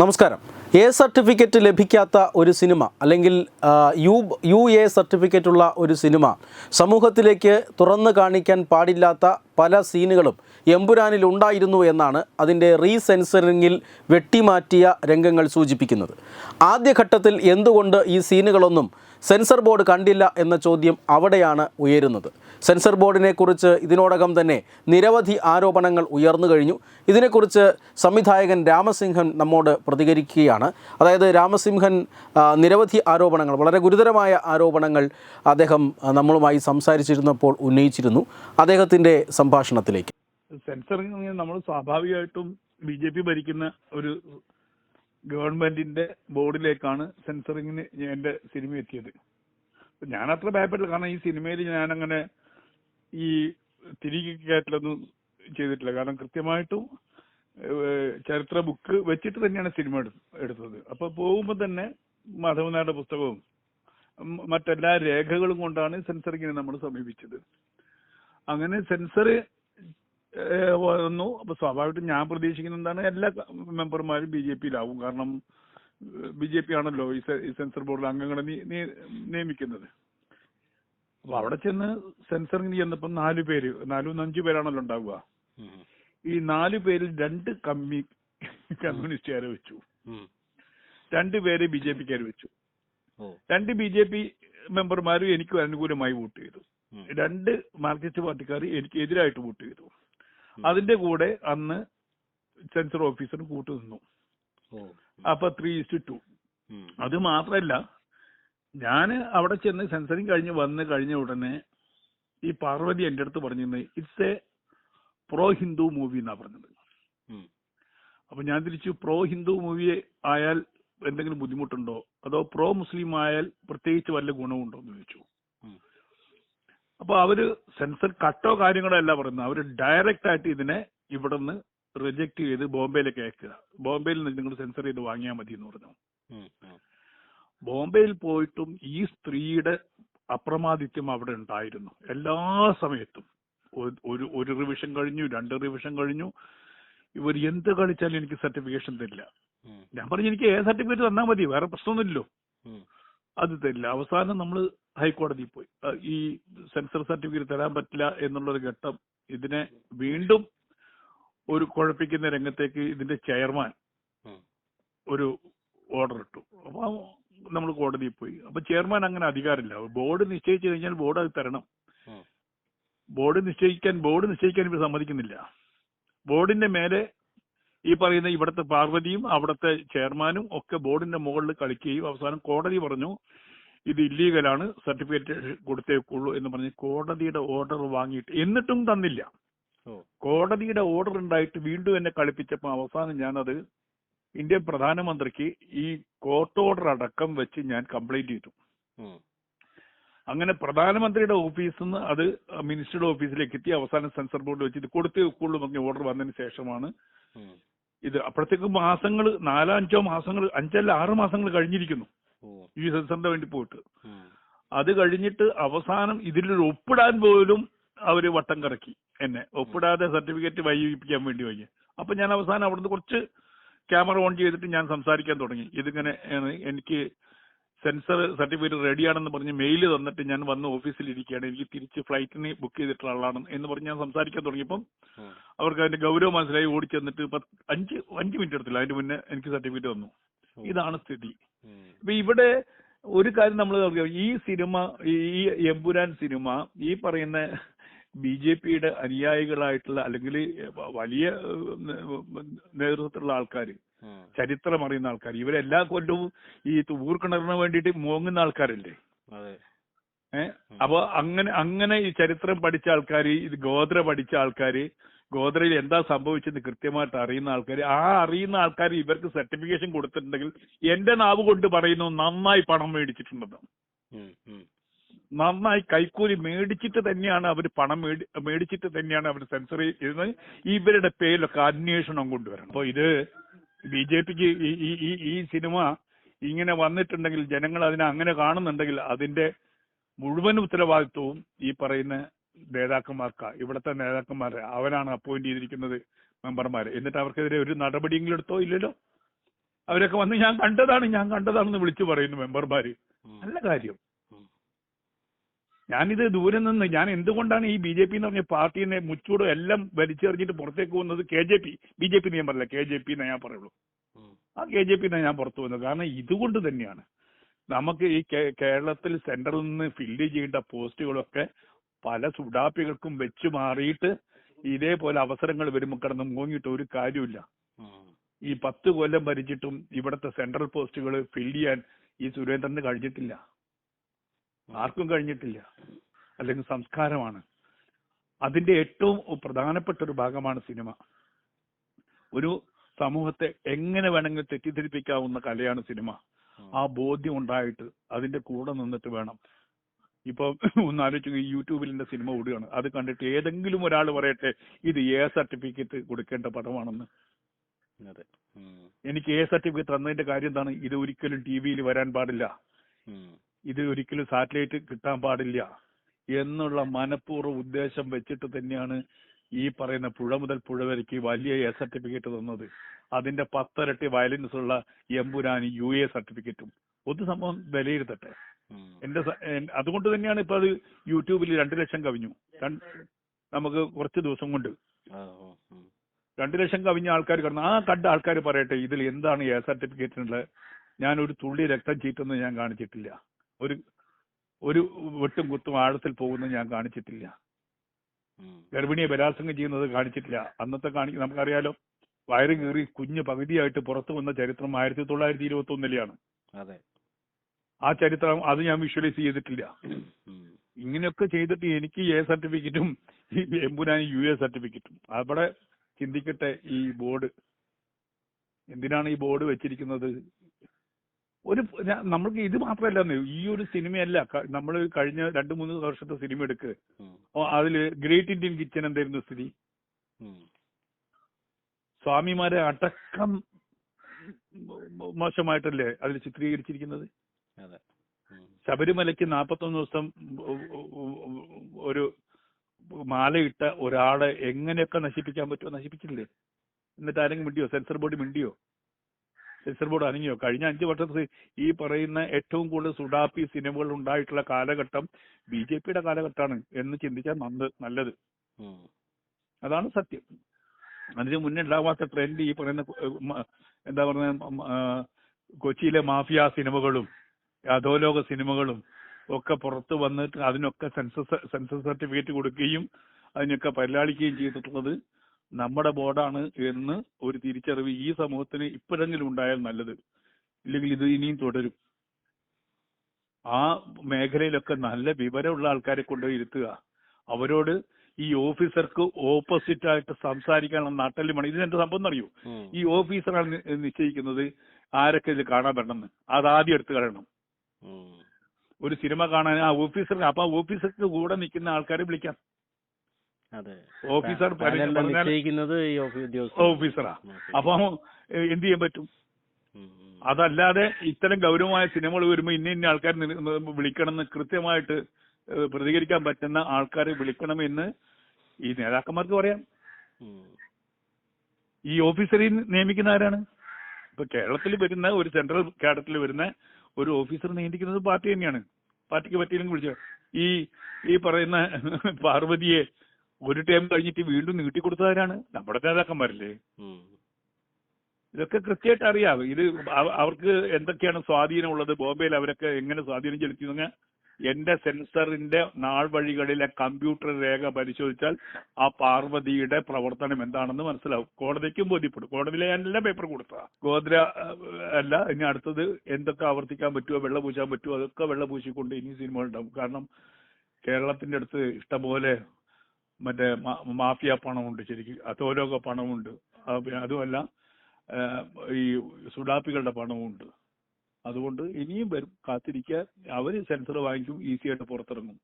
നമസ്കാരം. A certificate ലഭിക്കാത്ത ഒരു സിനിമ അല്ലെങ്കിൽ യു യു എ സർട്ടിഫിക്കറ്റ് ഉള്ള ഒരു സിനിമ സമൂഹത്തിലേക്ക് തുറന്നു കാണിക്കാൻ പാടില്ലാത്ത പല സീനുകളും എമ്പുരാനിൽ ഉണ്ടായിരുന്നു എന്നാണ് അതിന്റെ റീസെൻസറിങ്ങിൽ വെട്ടിമാറ്റിയ രംഗങ്ങൾ സൂചിപ്പിക്കുന്നത്. ആദ്യഘട്ടത്തിൽ എന്തുകൊണ്ട് ഈ സീനുകളൊന്നും സെൻസർ ബോർഡ് കണ്ടില്ല എന്ന ചോദ്യം അവിടെയാണ് ഉയരുന്നത്. സെൻസർ ബോർഡിനെ കുറിച്ച് ഇതിനോടകം തന്നെ നിരവധി ആരോപണങ്ങൾ ഉയർന്നു കഴിഞ്ഞു. ഇതിനെക്കുറിച്ച് സംവിധായകൻ രാമസിംഹൻ നമ്മോട് പ്രതികരിക്കുകയാണ്. അതായത് രാമസിംഹൻ നിരവധി ആരോപണങ്ങൾ വളരെ ഗുരുതരമായ ആരോപണങ്ങൾ അദ്ദേഹം നമ്മളുമായി സംസാരിച്ചിരുന്നപ്പോൾ ഉന്നയിച്ചിരുന്നു. അദ്ദേഹത്തിന്റെ സംഭാഷണത്തിലേക്ക്. സെൻസറിങ് നമ്മൾ സ്വാഭാവികമായിട്ടും ബി ജെ പി ഭരിക്കുന്ന ഒരു ഗവൺമെന്റിന്റെ ബോർഡിലേക്കാണ് സെൻസറിങ്ങിന് എന്റെ സിനിമ എത്തിയത്. ഞാൻ അത്ര ഭയപ്പെട്ടില്ല. കാരണം ഈ സിനിമയിൽ ഞാൻ അങ്ങനെ ഈ തിരികെ കയറ്റലൊന്നും ചെയ്തിട്ടില്ല. കാരണം കൃത്യമായിട്ടും ചരിത്ര ബുക്ക് വെച്ചിട്ട് തന്നെയാണ് സിനിമ എടുത്തത്. അപ്പൊ പോകുമ്പോൾ തന്നെ മാധവനായുടെ പുസ്തകവും മറ്റെല്ലാ രേഖകളും കൊണ്ടാണ് സെൻസറിങ്ങിനെ നമ്മൾ സമീപിച്ചത്. അങ്ങനെ സെൻസർ വന്നു. അപ്പൊ സ്വാഭാവികമായിട്ടും ഞാൻ പ്രതീക്ഷിക്കുന്ന എന്താണ് എല്ലാ മെമ്പർമാരും ബി ജെ പിയിലാവും. കാരണം ബി ജെ പി ആണല്ലോ ഈ സെൻസർ ബോർഡിൽ അംഗങ്ങളെ നിയമിക്കുന്നത്. അപ്പൊ അവിടെ ചെന്ന് സെൻസറിങ് ചെന്നപ്പോ നാല് പേര് നാലും അഞ്ചു പേരാണല്ലോ ഉണ്ടാവുക. ഈ നാല് പേരിൽ രണ്ട് കമ്മി കമ്മ്യൂണിസ്റ്റുകാരെ വെച്ചു. രണ്ട് പേര് ബി ജെ പിക്കാർ വെച്ചു. രണ്ട് ബി ജെ പി മെമ്പർമാരും എനിക്ക് അനുകൂലമായി വോട്ട് ചെയ്തു. രണ്ട് മാർക്സിസ്റ്റ് പാർട്ടിക്കാർ എനിക്ക് എതിരായിട്ട് വോട്ട് ചെയ്തു. അതിന്റെ കൂടെ അന്ന് സെൻസർ ഓഫീസർ കൂട്ടു നിന്നു. അപ്പൊ ത്രീ ഇസ്റ്റു ടു അത് മാത്രല്ല ഞാൻ അവിടെ ചെന്ന് സെൻസറിങ് കഴിഞ്ഞ് വന്ന് കഴിഞ്ഞ ഉടനെ ഈ പാർവതി എന്റെ അടുത്ത് പറഞ്ഞിരുന്നത് it's a pro Hindu movie എന്നാ പറഞ്ഞത്. അപ്പൊ ഞാൻ തിരിച്ചു പ്രോ ഹിന്ദു മൂവി ആയാൽ എന്തെങ്കിലും ബുദ്ധിമുട്ടുണ്ടോ? അതോ പ്രോ മുസ്ലിം ആയാൽ പ്രത്യേകിച്ച് വല്ല ഗുണമുണ്ടോ? എന്ന് ചോദിച്ചു. അപ്പൊ അവർ സെൻസർ കട്ടോ കാര്യങ്ങളോ അല്ല പറയുന്നത്. അവർ ഡയറക്റ്റ് ആയിട്ട് ഇതിനെ ഇവിടുന്ന് റിജക്ട് ചെയ്ത് ബോംബെയിലേക്ക് അയക്കുക. ബോംബെയിൽ നിന്ന് നിങ്ങൾ സെൻസർ ചെയ്ത് വാങ്ങിയാൽ മതി എന്ന് പറഞ്ഞു ബോംബെയിൽ പോയിട്ടും ഈ സ്ത്രീയുടെ അപ്രമാദിത്യം അവിടെ ഉണ്ടായിരുന്നു. എല്ലാ സമയത്തും. ഒരു- ഒരു ഒരു റിവിഷൻ കഴിഞ്ഞു രണ്ട് റിവിഷൻ കഴിഞ്ഞു. ഇവർ എന്ത് കളിച്ചാലും എനിക്ക് സർട്ടിഫിക്കേഷൻ തരില്ല. ഞാൻ പറഞ്ഞു എനിക്ക് ഏ സർട്ടിഫിക്കറ്റ് തന്നാൽ മതി വേറെ പ്രശ്നമൊന്നുമില്ലല്ലോ. അത് തരില്ല. അവസാനം നമ്മൾ ഹൈക്കോടതിയിൽ പോയി. ഈ സെൻസർ സർട്ടിഫിക്കറ്റ് തരാൻ പറ്റില്ല എന്നുള്ളൊരു ഘട്ടം ഇതിനെ വീണ്ടും ഒരു കുഴപ്പിക്കുന്ന രംഗത്തേക്ക് ഇതിന്റെ ചെയർമാൻ ഒരു ഓർഡർ ഇട്ടു. അപ്പൊ നമ്മൾ കോടതിയിൽ പോയി. അപ്പൊ ചെയർമാൻ അങ്ങനെ അധികാരമില്ല. ബോർഡ് നിശ്ചയിച്ചു കഴിഞ്ഞാൽ ബോർഡ് അത് തരണം. ബോർഡ് നിശ്ചയിക്കാൻ ബോർഡ് നിശ്ചയിക്കാൻ ഇവർ സമ്മതിക്കുന്നില്ല. ബോർഡിന്റെ മേലെ ഈ പറയുന്ന ഇവിടുത്തെ പാർവതിയും അവിടുത്തെ ചെയർമാനും ഒക്കെ ബോർഡിന്റെ മുകളിൽ കളിക്കുകയും അവസാനം കോടതി പറഞ്ഞു ഇത് ഇല്ലീഗലാണ് സർട്ടിഫിക്കറ്റ് കൊടുത്തേക്കുള്ളൂ എന്ന് പറഞ്ഞ് കോടതിയുടെ ഓർഡർ വാങ്ങിയിട്ട് എന്നിട്ടും തന്നില്ല. കോടതിയുടെ ഓർഡർ ഉണ്ടായിട്ട് വീണ്ടും എന്നെ കളിപ്പിച്ചപ്പോൾ അവസാനം ഞാനത് ഇന്ത്യൻ പ്രധാനമന്ത്രിക്ക് ഈ കോർട്ട് ഓർഡർ അടക്കം വെച്ച് ഞാൻ കംപ്ലൈന്റ് ചെയ്തു. അങ്ങനെ പ്രധാനമന്ത്രിയുടെ ഓഫീസിൽ നിന്ന് അത് മിനിസ്റ്ററുടെ ഓഫീസിലേക്ക് എത്തി അവസാനം സെൻസർ ബോർഡ് വെച്ച് ഇത് കൊടുത്തേ വെക്കുള്ളൂ പറഞ്ഞ ഓർഡർ വന്നതിന് ശേഷമാണ് ഇത്. അപ്പോഴത്തേക്ക് മാസങ്ങൾ നാലോ അഞ്ചോ മാസങ്ങൾ അഞ്ചല്ല ആറ് മാസങ്ങൾ കഴിഞ്ഞിരിക്കുന്നു. ഈ സെൻസറിന്റെ വേണ്ടി പോയിട്ട്. അത് കഴിഞ്ഞിട്ട് അവസാനം ഇതിലൊരു ഒപ്പിടാൻ പോലും അവർ വട്ടം കറക്കി എന്നെ. ഒപ്പിടാതെ സർട്ടിഫിക്കറ്റ് വൈകിപ്പിക്കാൻ വേണ്ടി വൈകി. അപ്പൊ ഞാൻ അവസാനം അവിടുന്ന് കുറച്ച് ക്യാമറ ഓൺ ചെയ്തിട്ട് ഞാൻ സംസാരിക്കാൻ തുടങ്ങി. ഇതിങ്ങനെ എനിക്ക് സെൻസർ സർട്ടിഫിക്കറ്റ് റെഡിയാണെന്ന് പറഞ്ഞ് മെയിൽ തന്നിട്ട് ഞാൻ വന്ന് ഓഫീസിൽ ഇരിക്കുകയാണ് എനിക്ക് തിരിച്ച് ഫ്ലൈറ്റിന് ബുക്ക് ചെയ്തിട്ടുള്ള ആളാണ് എന്ന് പറഞ്ഞ് ഞാൻ സംസാരിക്കാൻ തുടങ്ങിയപ്പം അവർക്ക് അതിന്റെ ഗൗരവം മനസ്സിലായി. ഓടിച്ചെന്നിട്ട് പത്ത് അഞ്ച് അഞ്ച് മിനിറ്റ് എടുത്തില്ല. അതിന്റെ മുന്നേ എനിക്ക് സർട്ടിഫിക്കറ്റ് വന്നു. ഇതാണ് സ്ഥിതി. ഇപ്പൊ ഇവിടെ ഒരു കാര്യം നമ്മൾ ഈ സിനിമ ഈ എമ്പുരാൻ സിനിമ ഈ പറയുന്ന ബി ജെ പിയുടെ അനുയായികളായിട്ടുള്ള അല്ലെങ്കിൽ വലിയ നേതൃത്വത്തിലുള്ള ആൾക്കാർ ചരിത്രം അറിയുന്ന ആൾക്കാർ ഇവരെല്ലാ കൊല്ലവും ഈ ഊർക്കിണറിന് വേണ്ടിയിട്ട് മോങ്ങുന്ന ആൾക്കാരല്ലേ? ഏഹ് അപ്പൊ അങ്ങനെ അങ്ങനെ ഈ ചരിത്രം പഠിച്ച ആൾക്കാർ ഇത് ഗോത്ര പഠിച്ച ആൾക്കാര് ഗോത്രയിൽ എന്താ സംഭവിച്ചെന്ന് കൃത്യമായിട്ട് അറിയുന്ന ആൾക്കാർ ആ അറിയുന്ന ആൾക്കാർ ഇവർക്ക് സർട്ടിഫിക്കേഷൻ കൊടുത്തിട്ടുണ്ടെങ്കിൽ എന്റെ നാവ് കൊണ്ട് പറയുന്നു നന്നായി പണം മേടിച്ചിട്ടുണ്ടെന്ന്. നന്നായി കൈക്കൂലി മേടിച്ചിട്ട് തന്നെയാണ് അവർ പണം മേടി മേടിച്ചിട്ട് തന്നെയാണ് അവർ സെൻസർ ചെയ്യുന്നത്. ഇവരുടെ പേരിലൊക്കെ അന്വേഷണം കൊണ്ടുവരണം. അപ്പൊ ഇത് ബി ജെ പിക്ക് ഈ ഈ സിനിമ ഇങ്ങനെ വന്നിട്ടുണ്ടെങ്കിൽ ജനങ്ങൾ അതിനെ അങ്ങനെ കാണുന്നുണ്ടെങ്കിൽ അതിന്റെ മുഴുവൻ ഉത്തരവാദിത്വവും ഈ പറയുന്ന നേതാക്കന്മാർക്കാ ഇവിടുത്തെ നേതാക്കന്മാരെ അവരാണ് അപ്പോയിന്റ് ചെയ്തിരിക്കുന്നത് മെമ്പർമാർ എന്നിട്ട് അവർക്കെതിരെ ഒരു നടപടിയെങ്കിലും എടുത്തോ ഇല്ലല്ലോ? അവരൊക്കെ വന്ന് ഞാൻ കണ്ടതാണ് ഞാൻ കണ്ടതാണെന്ന് വിളിച്ചു പറയുന്നു മെമ്പർമാര്. നല്ല കാര്യം. ഞാനിത് ദൂരെ നിന്ന് ഞാൻ എന്തുകൊണ്ടാണ് ഈ ബി ജെ പി എന്ന് പറഞ്ഞ പാർട്ടീനെ മുച്ചൂടും എല്ലാം വലിച്ചെറിഞ്ഞിട്ട് പുറത്തേക്ക് പോകുന്നത്? K J P B J P ഞാൻ പറയില്ല. കെ ജെ പി എന്നേ ഞാൻ പറയുള്ളൂ. ആ കെ ജെ പി ഞാൻ പുറത്തു വന്നത് കാരണം ഇതുകൊണ്ട് തന്നെയാണ്. നമുക്ക് ഈ കേരളത്തിൽ സെൻട്രലിൽ നിന്ന് ഫില്ല് ചെയ്യേണ്ട പോസ്റ്റുകളൊക്കെ പല സുഡാപ്പികൾക്കും വെച്ചു മാറിയിട്ട് ഇതേപോലെ അവസരങ്ങൾ വരുമ്പോൾ കിടന്ന് മൂങ്ങിയിട്ട് ഒരു കാര്യമില്ല ഈ പത്ത് കൊല്ലം ഭരിച്ചിട്ടും ഇവിടുത്തെ സെൻട്രൽ പോസ്റ്റുകൾ ഫിൽ ചെയ്യാൻ ഈ സുരേന്ദ്രന് കഴിഞ്ഞിട്ടില്ല. ആർക്കും കഴിഞ്ഞിട്ടില്ല. അല്ലെങ്കിൽ സംസ്കാരമാണ്. അതിന്റെ ഏറ്റവും പ്രധാനപ്പെട്ട ഒരു ഭാഗമാണ് സിനിമ. ഒരു സമൂഹത്തെ എങ്ങനെ വേണമെങ്കിലും തെറ്റിദ്ധരിപ്പിക്കാവുന്ന കലയാണ് സിനിമ. ആ. ബോധ്യം ഉണ്ടായിട്ട് അതിന്റെ കൂടെ നിന്നിട്ട് വേണം ഇപ്പൊ ഒന്ന് ആലോചിച്ചു യൂട്യൂബിൽ എന്റെ സിനിമ ഓടുകയാണ്. അത് കണ്ടിട്ട് ഏതെങ്കിലും ഒരാൾ പറയട്ടെ ഇത് എ സർട്ടിഫിക്കറ്റ് കൊടുക്കേണ്ട പടമാണെന്ന്. അതെ. എനിക്ക് എ സർട്ടിഫിക്കറ്റ് തന്നതിന്റെ കാര്യം എന്താണ്? ഇത് ഒരിക്കലും ടി വിയിൽ വരാൻ പാടില്ല. ഇത് ഒരിക്കലും സാറ്റലൈറ്റ് കിട്ടാൻ പാടില്ല എന്നുള്ള മനഃപൂർവ ഉദ്ദേശം വെച്ചിട്ട് തന്നെയാണ് ഈ പറയുന്ന പുഴ മുതൽ പുഴ വരയ്ക്ക് വലിയ എ സർട്ടിഫിക്കറ്റ് തന്നത്. അതിന്റെ പത്തരട്ടി വയലൻസ് ഉള്ള എമ്പുരാനി യു എ സർട്ടിഫിക്കറ്റും. ഒത്തു സംഭവം വിലയിരുത്തട്ടെ. എന്റെ അതുകൊണ്ട് തന്നെയാണ് ഇപ്പൊ അത് യൂട്യൂബിൽ രണ്ടു ലക്ഷം കവിഞ്ഞു. നമുക്ക് കുറച്ച് ദിവസം കൊണ്ട്. രണ്ടു ലക്ഷം കവിഞ്ഞ ആൾക്കാർ കിടന്നു ആ കണ്ട ആൾക്കാർ പറയട്ടെ ഇതിൽ എന്താണ് എ സർട്ടിഫിക്കറ്റിനുള്ള ഞാൻ ഒരു തുള്ളി രക്തം ചീറ്റുന്നത് ഞാൻ കാണിച്ചിട്ടില്ല. ഒരു ഒരു വെട്ടും കുത്തും ആഴത്തിൽ പോകുന്നത് ഞാൻ കാണിച്ചിട്ടില്ല. ഗർഭിണിയെ ബലാത്സംഗം ചെയ്യുന്നത് കാണിച്ചിട്ടില്ല. അന്നത്തെ കാണി നമുക്കറിയാലോ വയറ് കീറി കുഞ്ഞ് പകുതിയായിട്ട് പുറത്തു വന്ന ചരിത്രം ആയിരത്തി തൊള്ളായിരത്തി ഇരുപത്തി ഒന്നിലെയാണ് ആ ചരിത്രം അത് ഞാൻ വിഷ്വലൈസ് ചെയ്തിട്ടില്ല. ഇങ്ങനെയൊക്കെ ചെയ്തിട്ട് എനിക്ക് എ സർട്ടിഫിക്കറ്റും ഈ എമ്പുരാനി യു എ സർട്ടിഫിക്കറ്റും അവിടെ ചിന്തിക്കട്ടെ ഈ ബോർഡ് എന്തിനാണ് ഈ ബോർഡ് വെച്ചിരിക്കുന്നത് ഒരു നമ്മൾക്ക് ഇത് മാത്രമല്ല ഈ ഒരു സിനിമയല്ല നമ്മൾ കഴിഞ്ഞ രണ്ട് മൂന്ന് വർഷത്തെ സിനിമ എടുക്ക് ഉം. അതിൽ ഗ്രേറ്റ് ഇന്ത്യൻ കിച്ചൻ എന്തായിരുന്നു സ്ഥിതി. സ്വാമിമാരെ അടക്കം മോശമായിട്ടല്ലേ അതിൽ ചിത്രീകരിച്ചിരിക്കുന്നത്. ശബരിമലയ്ക്ക് നാപ്പത്തൊന്ന് ദിവസം ഒരു മാലയിട്ട ഒരാളെ എങ്ങനെയൊക്കെ നശിപ്പിക്കാൻ പറ്റുമോ നശിപ്പിച്ചില്ലേ? എന്നിട്ട് ആരെങ്കിലും മിണ്ടിയോ? സെൻസർ ബോർഡ് മിണ്ടിയോ? സെൻസർ ബോർഡ് അനങ്ങിയോ? കഴിഞ്ഞ അഞ്ചു വർഷത്തിൽ ഈ പറയുന്ന ഏറ്റവും കൂടുതൽ സുഡാപ്പി സിനിമകൾ ഉണ്ടായിട്ടുള്ള കാലഘട്ടം ബി ജെ പിയുടെ കാലഘട്ടമാണ് എന്ന് ചിന്തിച്ചാൽ നന്ന് നല്ലത്. അതാണ് സത്യം. അതിന് മുന്നേ ഉണ്ടാവാത്ത ട്രെൻഡ് ഈ പറയുന്ന എന്താ പറയുക കൊച്ചിയിലെ മാഫിയ സിനിമകളും അധോലോക സിനിമകളും ഒക്കെ പുറത്തു വന്നിട്ട് അതിനൊക്കെ സെൻസസ് സെൻസസ് സർട്ടിഫിക്കറ്റ് കൊടുക്കുകയും അതിനൊക്കെ പരിലാളിക്കുകയും ചെയ്തിട്ടുള്ളത് നമ്മുടെ ബോർഡാണ് എന്ന് ഒരു തിരിച്ചറിവ് ഈ സമൂഹത്തിന് ഇപ്പോഴെങ്കിലും ഉണ്ടായാൽ നല്ലത്. ഇല്ലെങ്കിൽ ഇത് ഇനിയും തുടരും. ആ മേഖലയിലൊക്കെ നല്ല വിവരമുള്ള ആൾക്കാരെ കൊണ്ടുപോയി ഇരുത്തുക. അവരോട് ഈ ഓഫീസർക്ക് ഓപ്പോസിറ്റ് ആയിട്ട് സംസാരിക്കാനുള്ള മണി എന്റെ സംഭവം അറിയൂ. ഈ ഓഫീസറാണ് നിശ്ചയിക്കുന്നത് ആരൊക്കെ ഇത് കാണാൻ പറ്റണമെന്ന് അതാദ്യം എടുത്തു കളയണം. ഒരു സിനിമ കാണാൻ ആ ഓഫീസർ അപ്പൊ ഓഫീസർക്ക് കൂടെ നിൽക്കുന്ന ആൾക്കാരെ വിളിക്കാം. അതെ. ഓഫീസർ നിശ്ചയിക്കുന്നത് ഓഫീസറാ. അപ്പൊ എന്ത് ചെയ്യാൻ പറ്റും. അതല്ലാതെ ഇത്തരം ഗൗരവമായ സിനിമകൾ വരുമ്പോൾ ഇന്ന ഇന്ന ആൾക്കാർ വിളിക്കണമെന്ന് കൃത്യമായിട്ട് പ്രതികരിക്കാൻ പറ്റുന്ന ആൾക്കാരെ വിളിക്കണമെന്ന് ഈ നേതാക്കന്മാർക്ക് പറയാം. ഈ ഓഫീസറെ നിയമിക്കുന്ന ആരാണ്? ഇപ്പൊ കേരളത്തിൽ വരുന്ന ഒരു സെൻട്രൽ കേഡറ്റിൽ വരുന്ന ഒരു ഓഫീസർ നിയന്ത്രിക്കുന്നത് പാർട്ടി തന്നെയാണ്. പാർട്ടിക്ക് പറ്റിയില്ലെങ്കിൽ വിളിച്ചു. ഈ ഈ പറയുന്ന പാർവതിയെ ഒരു ടൈം കഴിഞ്ഞിട്ട് വീണ്ടും നീട്ടി നീട്ടിക്കൊടുത്തവരാണ്. നമ്മുടെ നേതാക്കന്മാരല്ലേ. ഇതൊക്കെ കൃത്യമായിട്ട് അറിയാം. ഇത് അവർക്ക് എന്തൊക്കെയാണ് സ്വാധീനം ഉള്ളത്? ബോംബെയിൽ അവരൊക്കെ എങ്ങനെ സ്വാധീനം ചെലുത്തിയെന്ന് എന്റെ സെൻസറിന്റെ നാൾ വഴികളിലെ കമ്പ്യൂട്ടർ രേഖ പരിശോധിച്ചാൽ ആ പാർവതിയുടെ പ്രവർത്തനം എന്താണെന്ന് മനസ്സിലാവും. കോടതിക്കും ബോധ്യപ്പെടും. കോടതിയിലെ എല്ലാ പേപ്പർ കൊടുത്ത ഗോദ്ര അല്ല ഇനി അടുത്തത് എന്തൊക്കെ ആവർത്തിക്കാൻ പറ്റുമോ വെള്ള പൂശാൻ പറ്റുമോ അതൊക്കെ വെള്ള പൂശിക്കൊണ്ട് ഇനി സിനിമ ഉണ്ടാവും. കാരണം കേരളത്തിന്റെ അടുത്ത് ഇഷ്ടംപോലെ മറ്റേ മാഫിയ പണമുണ്ട് ശരിക്കും. അധോലോക പണമുണ്ട്. അതുമല്ല ഈ സുഡാപ്പികളുടെ പണമുണ്ട്. അതുകൊണ്ട് ഇനിയും വരും. കാത്തിരിക്കുക. അവർ സെൻസർ വാങ്ങിക്കും ഈസി ആയിട്ട് പുറത്തിറങ്ങും.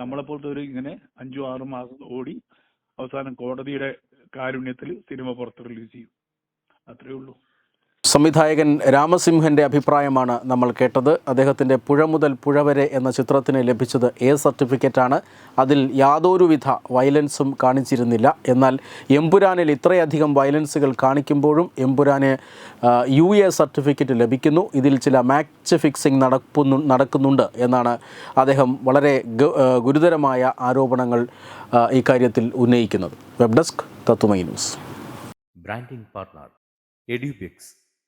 നമ്മളെപ്പോലത്തെ ഒരു ഇങ്ങനെ അഞ്ചു ആറു മാസം ഓടി അവസാനം കോടതിയുടെ കാരുണ്യത്തിൽ സിനിമ പുറത്ത് റിലീസ് ചെയ്യും. അത്രയേ ഉള്ളൂ. സംവിധായകൻ രാമസിംഹന്റെ അഭിപ്രായമാണ് നമ്മൾ കേട്ടത്. അദ്ദേഹത്തിന്റെ പുഴ മുതൽ പുഴ വരെ എന്ന ചിത്രത്തിന് ലഭിച്ചത് എ സർട്ടിഫിക്കറ്റാണ്. അതിൽ യാതൊരുവിധ വയലൻസും കാണിച്ചിരുന്നില്ല. എന്നാൽ എമ്പുരാനിൽ ഇത്രയധികം വയലൻസുകൾ കാണിക്കുമ്പോഴും എമ്പുരാന് യു എ സർട്ടിഫിക്കറ്റ് ലഭിക്കുന്നു. ഇതിൽ ചില മാച്ച് ഫിക്സിംഗ് നടക്കുന്നു നടക്കുന്നുണ്ട് എന്നാണ് അദ്ദേഹം വളരെ ഗുരുതരമായ ആരോപണങ്ങൾ ഇക്കാര്യത്തിൽ ഉന്നയിക്കുന്നത്. Web desk Tatwamayi news. Branding partner Edubix.